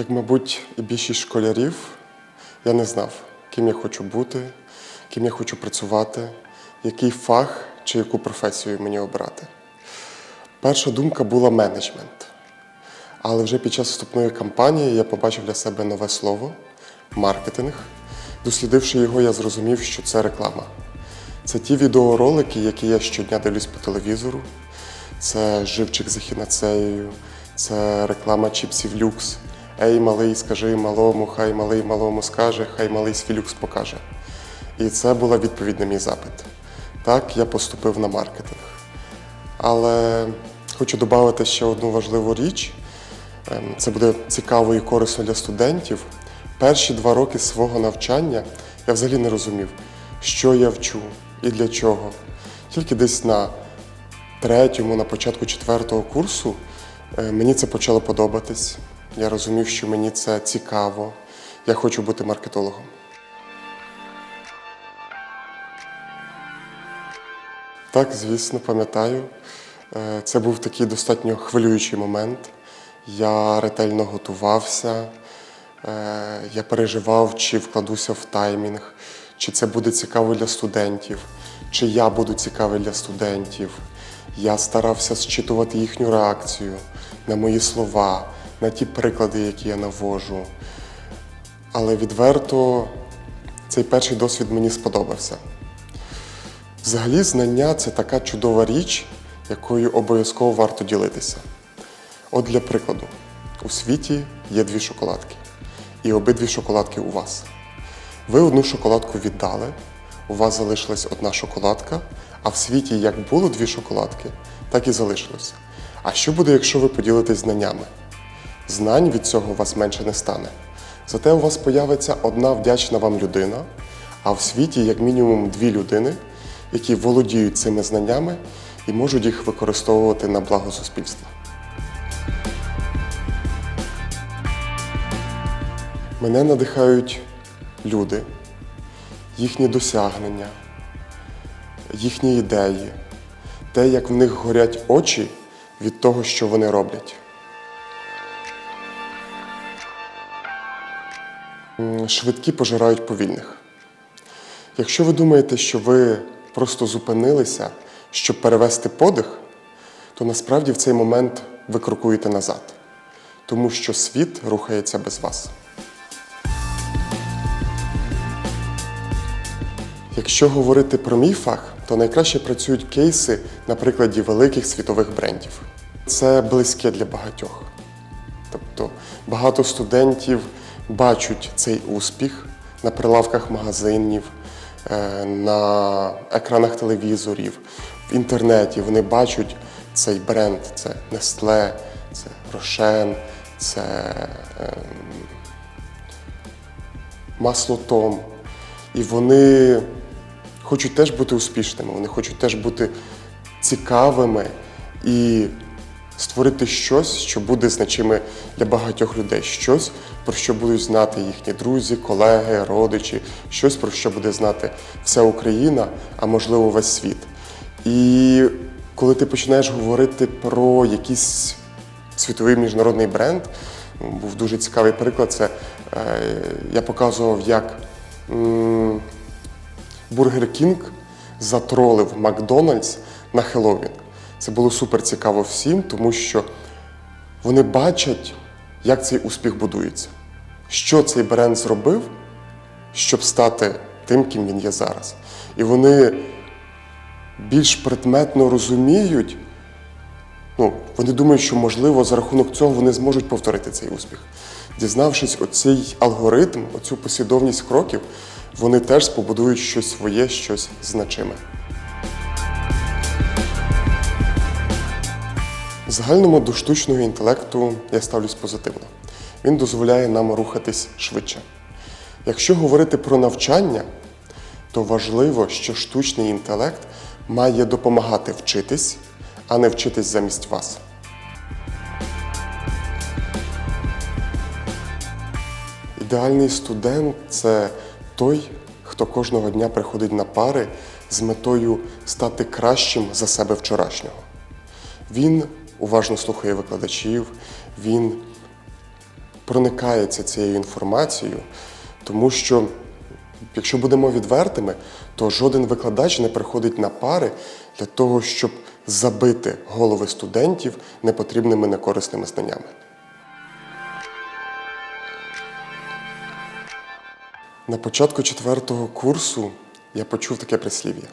Як, мабуть, і більшість школярів, я не знав, ким я хочу бути, ким я хочу працювати, який фах чи яку професію мені обрати. Перша думка була менеджмент. Але вже під час вступної кампанії я побачив для себе нове слово маркетинг. Дослідивши його, я зрозумів, що це реклама. Це ті відеоролики, які я щодня дивлюсь по телевізору. Це живчик з ехінацеєю, це реклама чіпсів люкс. Ей, малий, скажи малому, хай малий малому скаже, хай малий свій люкс покаже. І це була відповідь на мій запит. Так, я поступив на маркетинг. Але хочу додати ще одну важливу річ. Ем, Це буде цікаво і корисно для студентів. Перші два роки свого навчання я взагалі не розумів, що я вчу і для чого. Тільки десь на третьому, на початку четвертого курсу е, мені це почало подобатись. Я розумів, що мені це цікаво. Я хочу бути маркетологом. Так, звісно, пам'ятаю. Е, Це був такий достатньо хвилюючий момент. Я ретельно готувався, е, я переживав, чи вкладуся в таймінг, чи це буде цікаво для студентів, чи я буду цікавий для студентів. Я старався зчитувати їхню реакцію на мої слова, на ті приклади, які я навожу. Але відверто цей перший досвід мені сподобався. Взагалі, знання це така чудова річ, якою обов'язково варто ділитися. От для прикладу, у світі є дві шоколадки, і обидві шоколадки у вас. Ви одну шоколадку віддали, у вас залишилась одна шоколадка, а в світі як було дві шоколадки, так і залишилося. А що буде, якщо ви поділитесь знаннями? Знань від цього у вас менше не стане. Зате у вас появиться одна вдячна вам людина, а в світі як мінімум дві людини, які володіють цими знаннями і можуть їх використовувати на благо суспільства. Мене надихають люди, їхні досягнення, їхні ідеї, те, як в них горять очі від того, що вони роблять. Швидкі пожирають повільних. Якщо ви думаєте, що ви просто зупинилися, щоб перевести подих, то насправді в цей момент ви крокуєте назад, тому що світ рухається без вас. Якщо говорити про мій фах, то найкраще працюють кейси на прикладі великих світових брендів. Це близьке для багатьох. Тобто багато студентів бачать цей успіх на прилавках магазинів, е, на екранах телевізорів, в інтернеті. Вони бачать цей бренд. Це Nestle, це Рошен, це ем, масло Том. І вони хочуть теж бути успішними, вони хочуть теж бути цікавими і створити щось, що буде значиме для багатьох людей, щось, про що будуть знати їхні друзі, колеги, родичі, щось, про що буде знати вся Україна, а можливо весь світ. І коли ти починаєш говорити про якийсь світовий міжнародний бренд, був дуже цікавий приклад. Це е, я показував, як Бургер Кінг затролив Макдональдс на Хеллоуін. Це було супер цікаво всім, тому що вони бачать, як цей успіх будується, що цей бренд зробив, щоб стати тим, ким він є зараз. І вони більш предметно розуміють, ну, вони думають, що можливо за рахунок цього вони зможуть повторити цей успіх. Дізнавшись оцей алгоритм, оцю послідовність кроків, вони теж побудують щось своє, щось значиме. В загальному до штучного інтелекту я ставлюсь позитивно. Він дозволяє нам рухатись швидше. Якщо говорити про навчання, то важливо, що штучний інтелект має допомагати вчитись, а не вчитись замість вас. Ідеальний студент це той, хто кожного дня приходить на пари з метою стати кращим за себе вчорашнього. Він уважно слухає викладачів, він проникається цією інформацією, тому що, якщо будемо відвертими, то жоден викладач не приходить на пари для того, щоб забити голови студентів непотрібними некорисними знаннями. На початку четвертого курсу я почув таке прислів'я.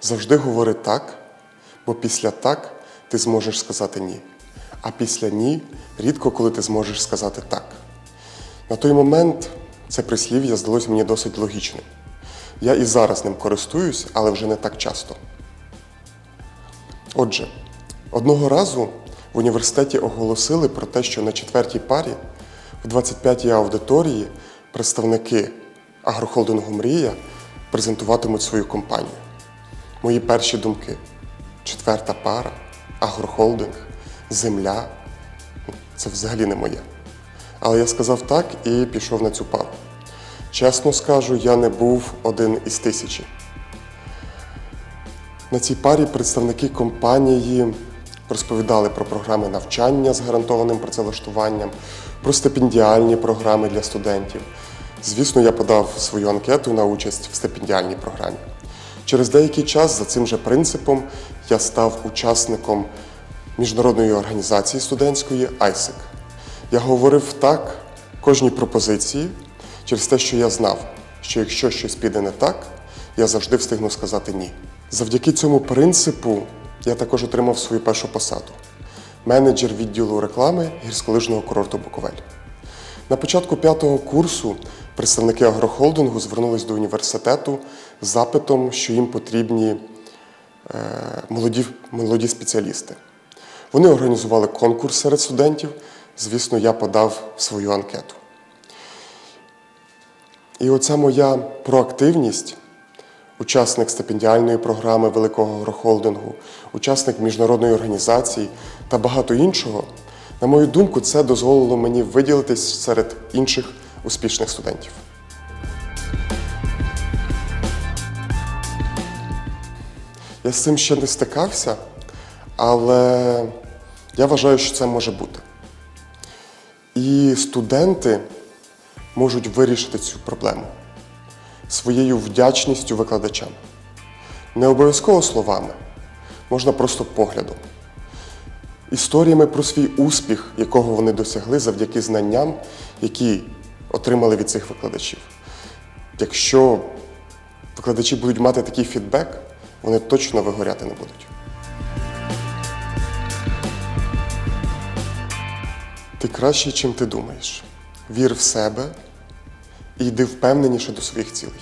Завжди говори так, бо після так ти зможеш сказати ні. А після ні рідко коли ти зможеш сказати так. На той момент це прислів'я здалося мені досить логічним. Я і зараз ним користуюсь, але вже не так часто. Отже, одного разу в університеті оголосили про те, що на четвертій парі в 25-й аудиторії представники агрохолдингу Мрія презентуватимуть свою компанію. Мої перші думки: четверта пара, агрохолдинг, земля це взагалі не моє. Але я сказав так і пішов на цю пару. Чесно скажу, я не був один із тисячі. На цій парі представники компанії розповідали про програми навчання з гарантованим працевлаштуванням, про стипендіальні програми для студентів. Звісно, я подав свою анкету на участь в стипендіальній програмі. Через деякий час за цим же принципом я став учасником міжнародної організації студентської ISEC. Я говорив так кожній пропозиції через те, що я знав, що якщо щось піде не так, я завжди встигну сказати ні. Завдяки цьому принципу я також отримав свою першу посаду менеджер відділу реклами гірськолижного курорту Буковель. На початку п'ятого курсу представники агрохолдингу звернулись до університету з запитом, що їм потрібні молоді, молоді спеціалісти. Вони організували конкурс серед студентів. Звісно, я подав свою анкету. І оця моя проактивність, учасник стипендіальної програми Великого агрохолдингу, учасник міжнародної організації та багато іншого, на мою думку, це дозволило мені виділитись серед інших успішних студентів. Я з цим ще не стикався, але я вважаю, що це може бути. І студенти можуть вирішити цю проблему своєю вдячністю викладачам. Не обов'язково словами, можна просто поглядом. Історіями про свій успіх, якого вони досягли завдяки знанням, які отримали від цих викладачів. Якщо викладачі будуть мати такий фідбек, вони точно вигоряти не будуть. Ти кращий, чим ти думаєш. Вір в себе і йди впевненіше до своїх цілей.